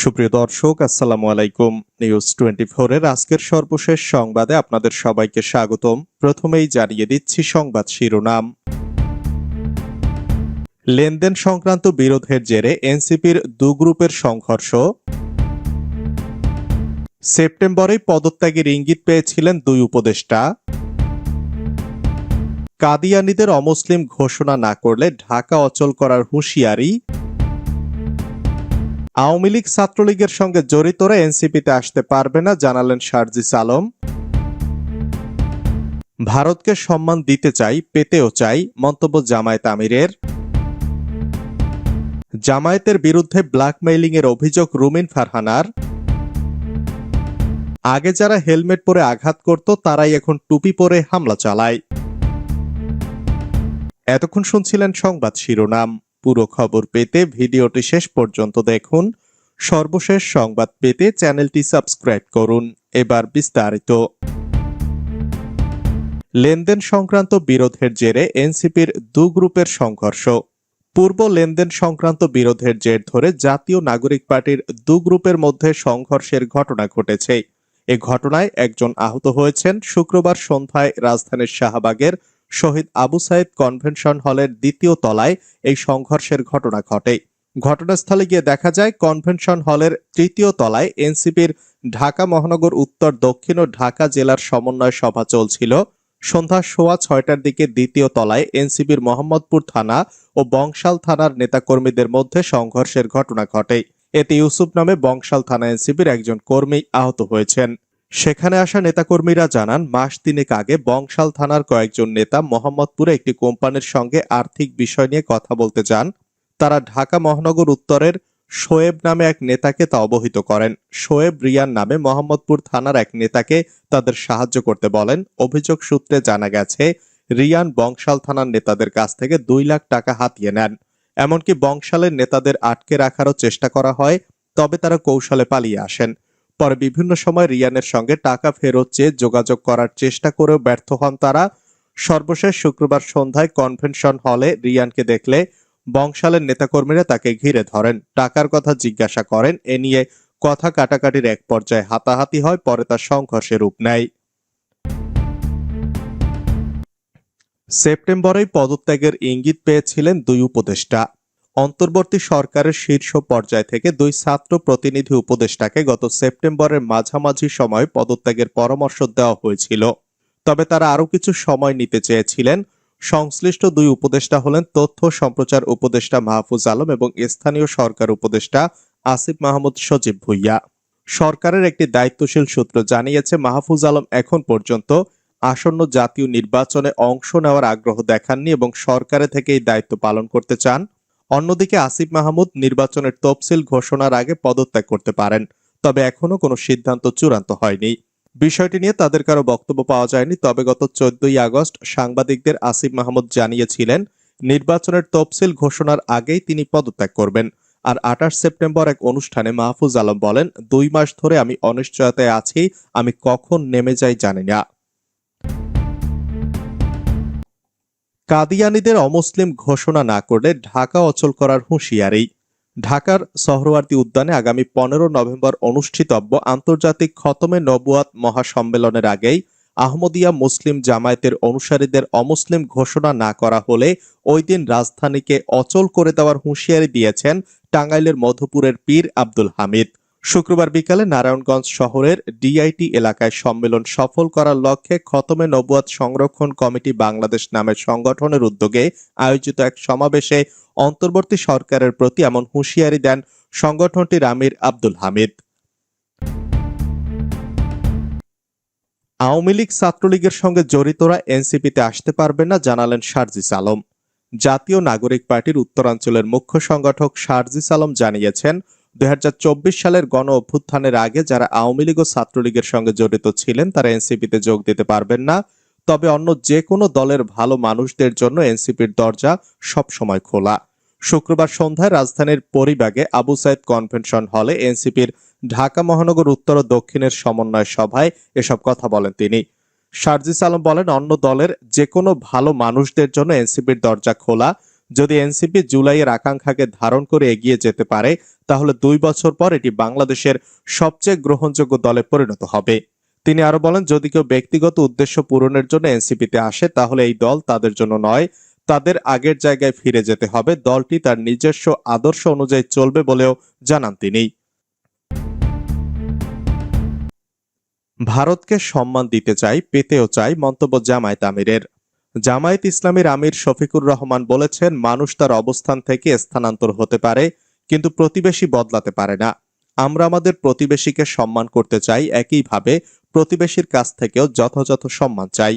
সুপ্রিয় দর্শক, আসসালামু আলাইকুম। নিউজ টোয়েন্টি এর আজকের সর্বশেষ সংবাদে আপনাদের সবাইকে স্বাগতম। প্রথমেই জানিয়ে দিচ্ছি সংবাদ শিরোনাম। লেনদেন সংক্রান্ত বিরোধের জেরে এনসিপির দু গ্রুপের সংঘর্ষ। সেপ্টেম্বরেই পদত্যাগের ইঙ্গিত পেয়েছিলেন দুই উপদেষ্টা। কাদিয়ানিদের অমুসলিম ঘোষণা না করলে ঢাকা অচল করার হুঁশিয়ারি। আওয়ামী লীগ ছাত্রলীগের সঙ্গে জড়িতরা এনসিপিতে আসতে পারবে না, জানালেন শারজিস আলম। ভারতকে সম্মান দিতে চাই, পেতেও চাই, মন্তব্য জামায়াত আমিরের। জামায়াতের বিরুদ্ধে ব্ল্যাকমেইলিং এর অভিযোগ রুমিন ফারহানার। আগে যারা হেলমেট পরে আঘাত করত, তারাই এখন টুপি পরে হামলা চালায়। এতক্ষণ শুনছিলেন সংবাদ শিরোনাম। পুরো খবর পেতে ভিডিওটি শেষ পর্যন্ত দেখুন। সর্বশেষ সংবাদ পেতে চ্যানেলটি সাবস্ক্রাইব করুন। এবার বিস্তারিত। লেনদেন সংক্রান্ত বিরোধের জেরে এনসিপির দু গ্রুপের সংঘর্ষ। পূর্ব লেনদেন সংক্রান্ত বিরোধের জের ধরে জাতীয় নাগরিক পার্টির দু গ্রুপের মধ্যে সংঘর্ষের ঘটনা ঘটেছে। এ ঘটনায় একজন আহত হয়েছেন শুক্রবার সন্ধ্যায় রাজধানীর শাহবাগের শহীদ আবু সাইদ কনভেনশন হলের দ্বিতীয় তলায় এই সংঘর্ষের ঘটনা ঘটে। ঘটনাস্থলে গিয়ে দেখা যায়, কনভেনশন হলের তৃতীয় তলায় এনসিপির ঢাকা মহানগর উত্তর দক্ষিণ ও ঢাকা জেলার সমন্বয় সভা চলছিল। সন্ধ্যা সোয়া ছয়টার দিকে দ্বিতীয় তলায় এনসিপির মোহাম্মদপুর থানা ও বংশাল থানার নেতাকর্মীদের মধ্যে সংঘর্ষের ঘটনা ঘটে। এতে ইউসুফ নামে বংশাল থানা এনসিপির একজন কর্মী আহত হয়েছেন। সেখানে আসা নেতাকর্মীরা জানান, মাস তিনেক আগে বংশাল থানার কয়েকজন নেতা মোহাম্মদপুরে একটি কোম্পানির সঙ্গে আর্থিক বিষয় নিয়ে কথা বলতে যান। তারা ঢাকা মহানগর উত্তরের শোয়েব নামে এক নেতাকে তা অবহিত করেন। শোয়েব রিয়ান নামে মোহাম্মদপুর থানার এক নেতাকে তাদের সাহায্য করতে বলেন। অভিযোগ সূত্রে জানা গেছে, রিয়ান বংশাল থানার নেতাদের কাছ থেকে দুই লাখ টাকা হাতিয়ে নেন। এমনকি বংশালের নেতাদের আটকে রাখারও চেষ্টা করা হয়, তবে তারা কৌশলে পালিয়ে আসেন। পরে বিভিন্ন সময় রিয়ানের সঙ্গে টাকা ফেরত চেয়ে যোগাযোগ করার চেষ্টা করেও ব্যর্থ হন তারা। সর্বশেষ শুক্রবার সন্ধ্যায় কনভেনশন হলে রিয়ানকে দেখলে বংশালের নেতাকর্মীরা তাকে ঘিরে ধরেন। টাকার কথা জিজ্ঞাসা করেন, এ নিয়ে কথা কাটাকাটির এক পর্যায়ে হাতাহাতি হয়, পরে তা সংঘর্ষে রূপ নেয়। সেপ্টেম্বরেই পদত্যাগের ইঙ্গিত পেয়েছিলেন দুই উপদেষ্টা। অন্তর্বর্তী সরকারের শীর্ষ পর্যায় থেকে দুই ছাত্র প্রতিনিধি উপদেষ্টাকে গত সেপ্টেম্বরের মাঝামাঝি সময় পদত্যাগের পরামর্শ দেওয়া হয়েছিল। তবে তারা আরও কিছু সময় নিতে চেয়েছিলেন। সংশ্লিষ্ট দুই উপদেষ্টা হলেন তথ্য সম্প্রচার উপদেষ্টা মাহফুজ আলম এবং স্থানীয় সরকার উপদেষ্টা আসিফ মাহমুদ সজীব ভুইয়া। সরকারের একটি দায়িত্বশীল সূত্র জানিয়েছে, মাহফুজ আলম এখন পর্যন্ত আসন্ন জাতীয় নির্বাচনে অংশ নেওয়ার আগ্রহ দেখাননি এবং সরকারে থেকে এই দায়িত্ব পালন করতে চান। অন্যদিকে আসিফ মাহমুদ নির্বাচনের তফসিল ঘোষণার আগে পদত্যাগ করতে পারেন, তবে এখনও কোনো সিদ্ধান্ত চূড়ান্ত হয়নি। বিষয়টি নিয়ে তাদের কারও বক্তব্য পাওয়া যায়নি, তবে গত চোদ্দই আগস্ট সাংবাদিকদের আসিফ মাহমুদ জানিয়েছিলেন, নির্বাচনের তফসিল ঘোষণার আগেই তিনি পদত্যাগ করবেন। আর আঠাশ সেপ্টেম্বর এক অনুষ্ঠানে মাহফুজ আলম বলেন, দুই মাস ধরে আমি অনিশ্চয়তায় আছি, আমি কখন নেমে যাই জানি না। কাদিয়ানিদের অমুসলিম ঘোষণা না করলে ঢাকা অচল করার হুঁশিয়ারি। ঢাকার সহরওয়ার্দী উদ্যানে আগামী পনেরো নভেম্বর অনুষ্ঠিতব্য আন্তর্জাতিক খতমে নবুয়াত মহাসম্মেলনের আগেই আহমদিয়া মুসলিম জামায়াতের অনুসারীদের অমুসলিম ঘোষণা না করা হলে ওই দিন রাজধানীকে অচল করে দেওয়ার হুঁশিয়ারি দিয়েছেন টাঙ্গাইলের মধুপুরের পীর আব্দুল হামিদ। শুক্রবার বিকালে নারায়ণগঞ্জ শহরের ডিআইটি এলাকায় সম্মেলন সফল করার লক্ষ্যে খতমে নবুয়াত সংরক্ষণ কমিটি বাংলাদেশ নামের সংগঠনের উদ্যোগে আয়োজিত এক সমাবেশে অন্তর্বর্তী সরকারের প্রতি এমন হুঁশিয়ারি দেন সংগঠনটির আমির আব্দুল হামিদ। আওয়ামী লীগ ছাত্রলীগের সঙ্গে জড়িতরা এনসিপিতে আসতে পারবে না জানালেন শারজিস আলম। জাতীয় নাগরিক পার্টির উত্তরাঞ্চলের মুখ্য সংগঠক শারজিস আলম জানিয়েছেন দুই সালের গণ অভ্যুত্থানের আগে যারা আওয়ামী লীগ ও ছাত্রলীগের সঙ্গে জড়িত ছিলেন, তারা এনসিপিতে যোগ দিতে পারবেন না। তবে অন্য যে কোনো দলের ভালো মানুষদের জন্য এনসিপির দরজা সবসময় খোলা। শুক্রবার সন্ধ্যায় রাজধানীর পরিবাগে আবু সাইদ কনভেনশন হলে এনসিপির ঢাকা মহানগর উত্তর ও দক্ষিণের সমন্বয় সভায় এসব কথা বলেন তিনি। শারজিস আলম বলেন, অন্য দলের যে কোনো ভালো মানুষদের জন্য এনসিপির দরজা খোলা। যদি এনসিপি জুলাইয়ের আকাঙ্ক্ষাকে ধারণ করে এগিয়ে যেতে পারে, তাহলে দুই বছর পর এটি বাংলাদেশের সবচেয়ে গ্রহণযোগ্য দলে পরিণত হবে। তিনি আরও বলেন, যদি কেউ ব্যক্তিগত উদ্দেশ্য পূরণের জন্য এনসিপিতে আসে, তাহলে এই দল তাদের জন্য নয়, তাদের আগের জায়গায় ফিরে যেতে হবে। দলটি তার নিজস্ব আদর্শ অনুযায়ী চলবে বলেও জানান তিনি। ভারতকে সম্মান দিতে চাই, পেতেও চাই মন্তব্য জামায়াত আমিরের। জামায়াত ইসলামীর আমির শফিকুর রহমান বলেছেন, মানুষ তার অবস্থান থেকে স্থানান্তর হতে পারে, কিন্তু প্রতিবেশী বদলাতে পারে না। আমরা আমাদের প্রতিবেশীকে সম্মান করতে চাই একইভাবে প্রতিবেশীর কাছ থেকেও যথাযথ সম্মান চাই।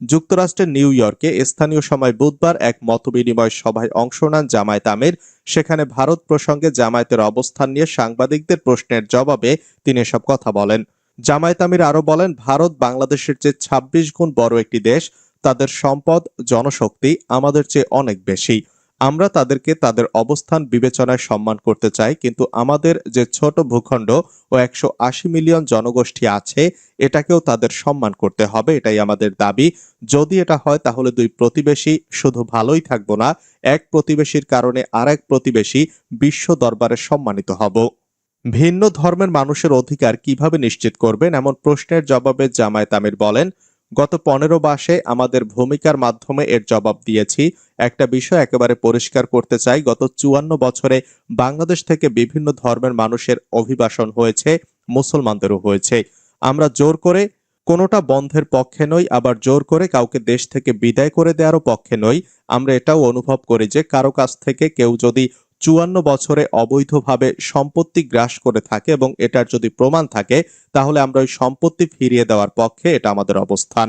যুক্তরাষ্ট্রের নিউ ইয়র্কে স্থানীয় সময় বুধবার এক মতবিনিময় সভায় অংশ নেন জামায়াত আমির। সেখানে ভারত প্রসঙ্গে জামায়াতের অবস্থান নিয়ে সাংবাদিকদের প্রশ্নের জবাবে তিনি এসব কথা বলেন। জামায়াত আমির আরও বলেন, ভারত বাংলাদেশের চেয়ে ছাব্বিশ গুণ বড় একটি দেশ তাদের সম্পদ, জনশক্তি আমাদের চেয়ে অনেক বেশি। আমরা তাদেরকে তাদের অবস্থান বিবেচনায় সম্মান করতে চাই, কিন্তু আমাদের যে ছোট ভূখণ্ড ও একশো আশি মিলিয়ন জনগোষ্ঠী আছে, এটাকেও তাদের সম্মান করতে হবে, এটাই আমাদের দাবি। যদি এটা হয়, তাহলে দুই প্রতিবেশী শুধু ভালোই থাকব না, এক প্রতিবেশীর কারণে আরেক প্রতিবেশী বিশ্ব দরবারে সম্মানিত হব। ভিন্ন ধর্মের মানুষের অধিকার কীভাবে নিশ্চিত করবেন, এমন প্রশ্নের জবাবে জামায়াত আমির বলেন গত পনেরো মাসে আমাদের ভূমিকার মাধ্যমে এর জবাব দিয়েছি। একটা বিষয় একেবারে পরিষ্কার করতে চাই, গত চুয়ান্ন বছরে বাংলাদেশ থেকে বিভিন্ন ধর্মের মানুষের অভিবাসন হয়েছে, মুসলমানদেরও হয়েছে। আমরা জোর করে কোনোটা বন্ধের পক্ষে নই, আবার জোর করে কাউকে দেশ থেকে বিদায় করে দেওয়ারও পক্ষে নই। আমরা এটাও অনুভব করি যে কারও কাছ থেকে কেউ যদি চুয়ান্ন বছরে অবৈধভাবে সম্পত্তি গ্রাস করে থাকে এবং এটার যদি প্রমাণ থাকে, তাহলে আমরা ওই সম্পত্তি ফিরিয়ে দেওয়ার পক্ষে এটা আমাদের অবস্থান।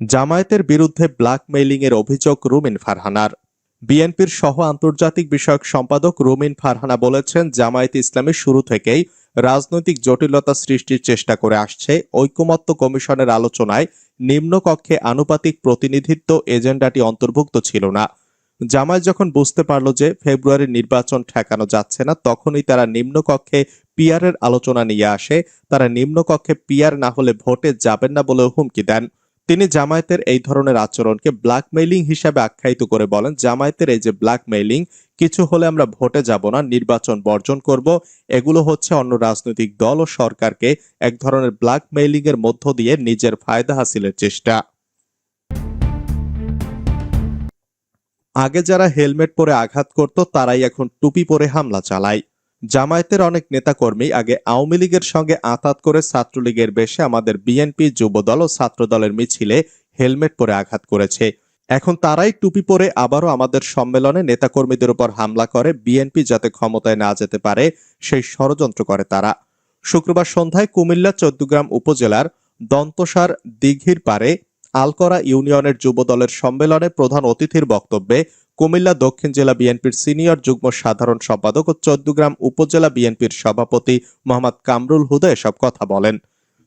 জামায়াতের বিরুদ্ধে ব্ল্যাকমেইলিং এর অভিযোগ রুমিন ফারহানার। বিএনপির সহ আন্তর্জাতিক বিষয়ক সম্পাদক রুমিন ফারহানা বলেছেন, জামায়াত ইসলামী শুরু থেকেই রাজনৈতিক জটিলতা সৃষ্টির চেষ্টা করে আসছে। ঐকমত্য কমিশনের আলোচনায় নিম্নকক্ষে আনুপাতিক প্রতিনিধিত্ব এজেন্ডাটি অন্তর্ভুক্ত ছিল না। জামায়াত যখন বুঝতে পারল যে ফেব্রুয়ারির নির্বাচন ঠেকানো যাচ্ছে না, তখনই তারা নিম্নকক্ষে পিয়ারের আলোচনা নিয়ে আসে। তারা নিম্নকক্ষে পিয়ার না হলে ভোটে যাবেন না বলেও হুমকি দেন। তিনি জামায়াতের এই ধরনের আচরণকে ব্ল্যাকমেইলিং হিসাবে আখ্যায়িত করে বলেন, জামায়াতের এই যে ব্ল্যাকমেইলিং কিছু হলে আমরা ভোটে যাব না, নির্বাচন বর্জন করব। এগুলো হচ্ছে অন্য রাজনৈতিক দল ও সরকারকে এক ধরনের ব্ল্যাকমেইলিং এর মধ্য দিয়ে নিজের ফায়দা হাসিলের চেষ্টা। আগে যারা হেলমেট পরে আঘাত করত, তারাই এখন টুপি পরে হামলা চালায়। জামায়াতের অনেক নেতাকর্মী আগে আওয়ামী লীগের সঙ্গে আঁতাত করে ছাত্রলীগের বেশে আমাদের বিএনপি, যুবদল ও ছাত্রদলের মিছিলে হেলমেট পরে আঘাত করেছে। এখন তারাই টুপি পরে আবারও আমাদের সম্মেলনে নেতাকর্মীদের উপর হামলা করে বিএনপি যাতে ক্ষমতায় না যেতে পারে, সেই ষড়যন্ত্র করে তারা। শুক্রবার সন্ধ্যায় কুমিল্লা, চৌদ্দগ্রাম উপজেলার দন্তসার দিঘির পারে আলকরা ইউনিয়নের যুবদলের সম্মেলনে প্রধান অতিথির বক্তব্যে কুমিল্লা দক্ষিণ জেলা বিএনপির সিনিয়র যুগ্ম সাধারণ সম্পাদক ও চৌদ্দগ্রাম উপজেলা বিএনপির সভাপতি মোহাম্মদ কামরুল হুদা এসব কথা বলেন।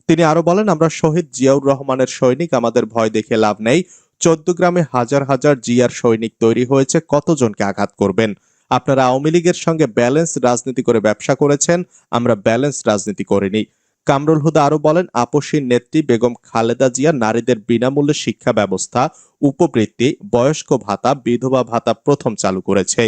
তিনি আরও বলেন, আমরা শহীদ জিয়াউর রহমানের সৈনিক, আমাদের ভয় দেখে লাভ নেই। চৌদ্দগ্রামে হাজার হাজার জিয়ার সৈনিক তৈরি হয়েছে, কতজনকে আঘাত করবেন? আপনারা আওয়ামী লীগের সঙ্গে ব্যালেন্স রাজনীতি করে ব্যবসা করেছেন, আমরা ব্যালেন্স রাজনীতি করিনি। কামরুল হুদা আরও বলেন, আপসীর নেত্রী বেগম খালেদা জিয়া নারীদের বিনামূল্যে শিক্ষা ব্যবস্থা, উপবৃত্তি, বয়স্ক ভাতা, বিধবা ভাতা প্রথম চালু করেছে।